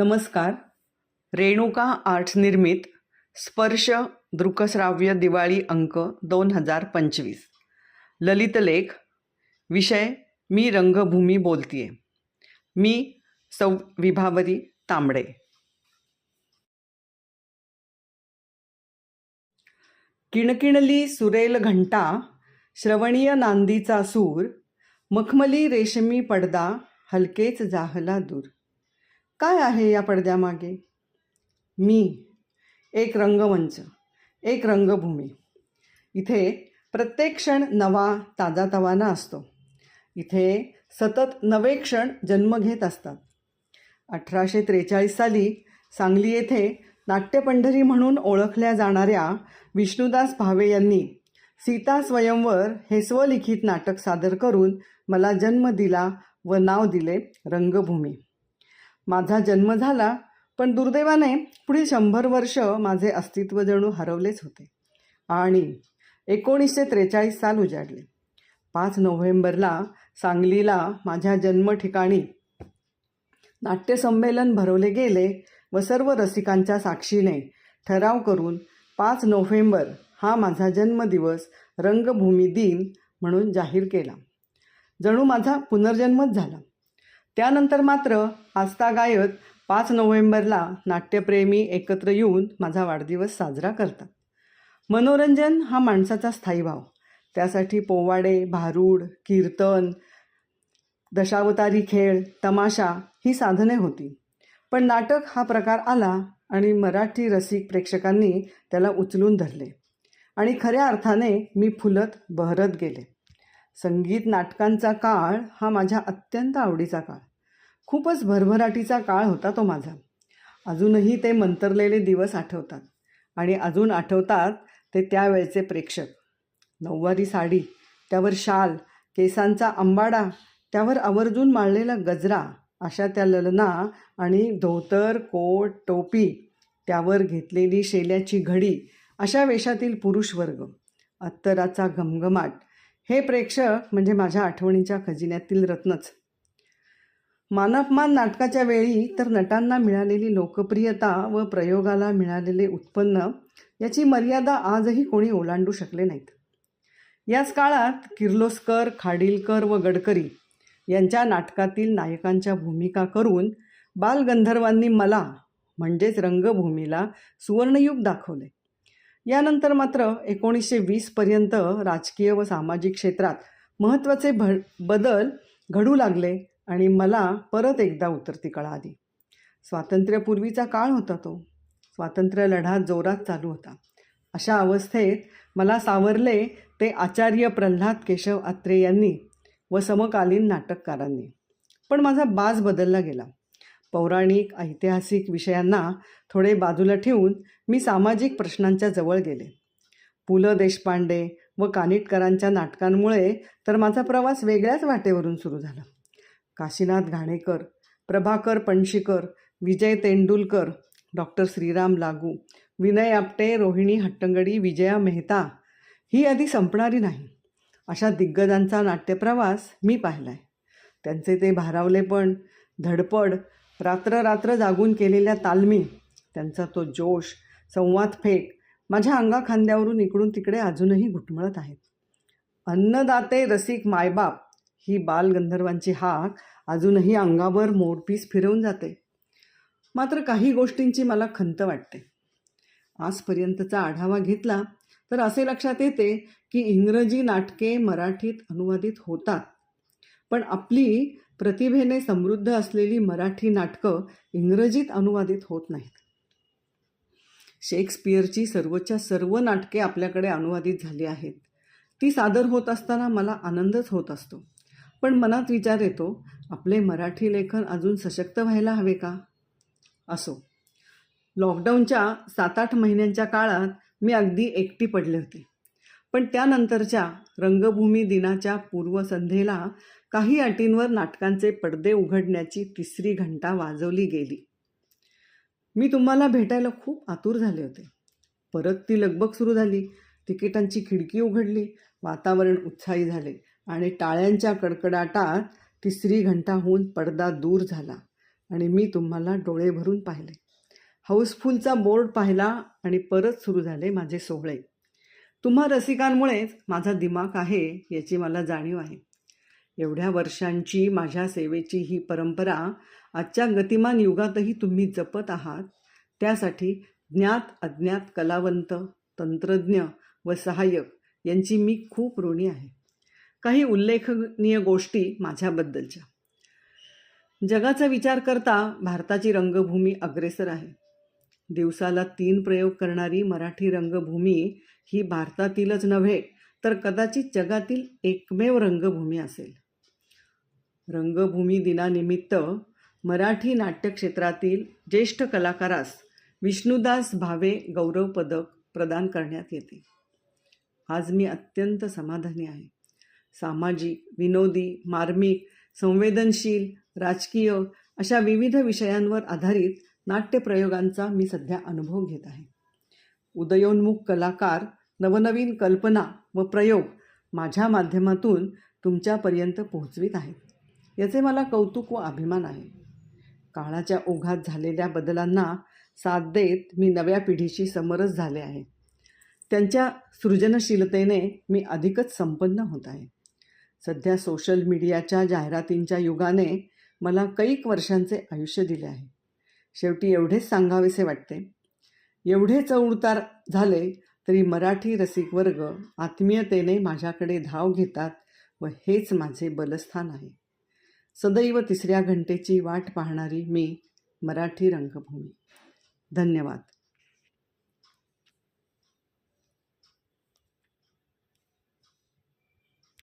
नमस्कार. रेणुका आर्ट्स निर्मित स्पर्श दृकश्राव्य दिवाळी अंक दोन हजार पंचवीस ललितलेख विषय मी रंगभूमी बोलतीये. मी सौ विभावरी तांबडे. किणकिणली सुरेल घंटा श्रवणीय नांदीचा सूर मखमली रेशमी पडदा हलकेच जाहला दूर. काय आहे या पडद्यामागे? मी एक रंगमंच एक रंगभूमी. इथे प्रत्येक क्षण नवा ताजा तवाना असतो. इथे सतत नवे क्षण जन्म घेत असतात. अठराशे त्रेचाळीस साली सांगली येथे नाट्यपंढरी म्हणून ओळखल्या जाणाऱ्या विष्णुदास भावे यांनी सीता स्वयंवर हे स्वलिखित नाटक सादर करून मला जन्म दिला व नाव दिले रंगभूमी. माझा जन्म झाला पण दुर्दैवाने पुढील शंभर वर्ष माझे अस्तित्व जणू हरवलेच होते. आणि एकोणीसशे त्रेचाळीस साल उजाडले. पाच नोव्हेंबरला सांगलीला माझ्या जन्म ठिकाणी नाट्यसंमेलन भरवले गेले व सर्व रसिकांच्या साक्षीने ठराव करून पाच नोव्हेंबर हा माझा जन्मदिवस रंगभूमी दिन म्हणून जाहीर केला. जणू माझा पुनर्जन्मच झाला. त्यानंतर मात्र आजतागायत पाच नोव्हेंबरला नाट्यप्रेमी एकत्र येऊन माझा वाढदिवस साजरा करतात. मनोरंजन हा माणसाचा स्थायी भाव. त्यासाठी पोवाडे भारूड कीर्तन दशावतारी खेळ तमाशा ही साधने होती. पण नाटक हा प्रकार आला आणि मराठी रसिक प्रेक्षकांनी त्याला उचलून धरले. आणि खऱ्या अर्थाने मी फुलत बहरत गेले. संगीत नाटकांचा काळ हा माझ्या अत्यंत आवडीचा काळ. खूपच भरभराटीचा काळ होता तो माझा. अजूनही ते मंतरलेले दिवस आठवतात आणि अजून आठवतात ते त्यावेळचे प्रेक्षक. नऊवारी साडी त्यावर शाल केसांचा अंबाडा त्यावर आवर्जून माळलेला गजरा अशा त्या ललना आणि धोतर कोट टोपी त्यावर घेतलेली शेल्याची घडी अशा वेशातील पुरुष वर्ग अत्तराचा घमघमाट. हे प्रेक्षक म्हणजे माझ्या आठवणीच्या खजिन्यातील रत्नच. मानपमान नाटकाच्या वेळी तर नटांना मिळालेली लोकप्रियता व प्रयोगाला मिळालेले उत्पन्न याची मर्यादा आजही कोणी ओलांडू शकले नाहीत. याच काळात किर्लोस्कर खाडीलकर व गडकरी यांच्या नाटकातील नायकांच्या भूमिका करून बालगंधर्वांनी मला म्हणजेच रंगभूमीला सुवर्णयुग दाखवले. यानंतर मात्र एकोणीसशे वीसपर्यंत राजकीय व सामाजिक क्षेत्रात महत्त्वाचे भ बदल घडू लागले आणि मला परत एकदा उतरती कळा आली. स्वातंत्र्यपूर्वीचा काळ होता तो. स्वातंत्र्य लढा जोरात चालू होता. अशा अवस्थेत मला सावरले ते आचार्य प्रल्हाद केशव आत्रे यांनी व समकालीन नाटककारांनी. पण माझा बाज बदलला गेला. पौराणिक ऐतिहासिक विषयांना थोडे बाजूला ठेवून मी सामाजिक प्रश्नांच्या जवळ गेले. पु ल देशपांडे व कानिटकरांच्या नाटकांमुळे तर माझा प्रवास वेगळ्याच वाटेवरून सुरू झाला. काशीनाथ घाणेकर प्रभाकर पणशीकर विजय तेंडुलकर डॉक्टर श्रीराम लागू विनय आपटे रोहिणी हट्टंगडी विजया मेहता ही आधी संपणारी नाही. अशा दिग्गजांचा नाट्यप्रवास मी पाहिला आहे त्यांचे ते भारावलेपण धडपड रात्र रात्र जागून केलेल्या तालमी त्यांचा तो जोश संवाद फेक माझ्या अंगाखांद्यावरून इकडून तिकडे अजूनही घुटमळत आहेत. अन्नदाते रसिक मायबाप ही बालगंधर्वांची हाक अजूनही अंगावर मोरपीस फिरवून जाते. मात्र काही गोष्टींची मला खंत वाटते. आजपर्यंतचा आढावा घेतला तर असे लक्षात येते की इंग्रजी नाटके मराठीत अनुवादित होतात. पण आपली प्रतिभेने समृद्ध असलेली मराठी नाटकं इंग्रजीत अनुवादित होत नाहीत. शेक्सपियरची सर्वच्या सर्व नाटके आपल्याकडे अनुवादित झाली आहेत. ती सादर होत असताना मला आनंदच होत असतो. पण मनात विचार येतो आपले मराठी लेखन अजून सशक्त व्हायला हवे का? असो. लॉकडाऊनच्या सात आठ महिन्यांच्या काळात मी अगदी एकटी पडले होते. पण त्यानंतरच्या रंगभूमी दिनाच्या पूर्वसंध्येला काही अटींवर नाटकांचे पडदे उघडण्याची तिसरी घंटा वाजवली गेली. मी तुम्हाला भेटायला खूप आतुर झाले होते. परत ती लगबग सुरू झाली. तिकिटांची खिडकी उघडली. वातावरण उत्साही झाले. आणि टाळ्यांच्या कडकडाटात तिसरी घंटा होऊन पडदा दूर झाला आणि मी तुम्हाला डोळे भरून पाहिले. हाऊसफुलचा बोर्ड पाहिला आणि परत सुरू झाले माझे सोहळे. तुम्हा रसिकांमुळेच माझा दिमाग आहे याची मला जाणीव आहे. एवढ्या वर्षांची माझ्या सेवेची ही परंपरा आजच्या गतिमान युगातही तुम्ही जपत आहात त्यासाठी ज्ञात अज्ञात कलावंत तंत्रज्ञ व सहाय्यक यांची मी खूप ऋणी आहे. काही उल्लेखनीय गोष्टी माझ्याबद्दलच्या. जगाचा विचार करता भारताची रंगभूमी अग्रेसर आहे. दिवसाला तीन प्रयोग करणारी मराठी रंगभूमी ही भारतातीलच नव्हे तर कदाचित जगातील एकमेव रंगभूमी असेल. रंगभूमी दिनानिमित्त मराठी नाट्यक्षेत्रातील ज्येष्ठ कलाकारास विष्णुदास भावे गौरव पदक प्रदान करण्यात येते. आज मी अत्यंत समाधानी आहे. सामाजिक विनोदी मार्मिक संवेदनशील राजकीय अशा विविध विषयांवर आधारित नाट्यप्रयोगांचा मी सध्या अनुभव घेत आहे. उदयोन्मुख कलाकार नवनवीन कल्पना व प्रयोग माझ्या माध्यमातून तुमच्यापर्यंत पोहोचवित आहेत. याचे मला कौतुक व अभिमान आहे. काळाच्या ओघात झालेल्या बदलांना साथ देत मी नव्या पिढीशी समरस झाले आहे. त्यांच्या सृजनशीलतेने मी अधिकच संपन्न होत आहे. सध्या सोशल मीडियाच्या जाहिरातींच्या युगाने मला कैक वर्षांचे आयुष्य दिले आहे. शेवटी एवढेच सांगावेसे वाटते. एवढे चढउतार झाले तरी मराठी रसिक वर्ग आत्मीयतेने माझ्याकडे धाव घेतात व हेच माझे बलस्थान आहे. सदैव तिसऱ्या घंटेची वाट पाहणारी मी मराठी रंगभूमी. धन्यवाद.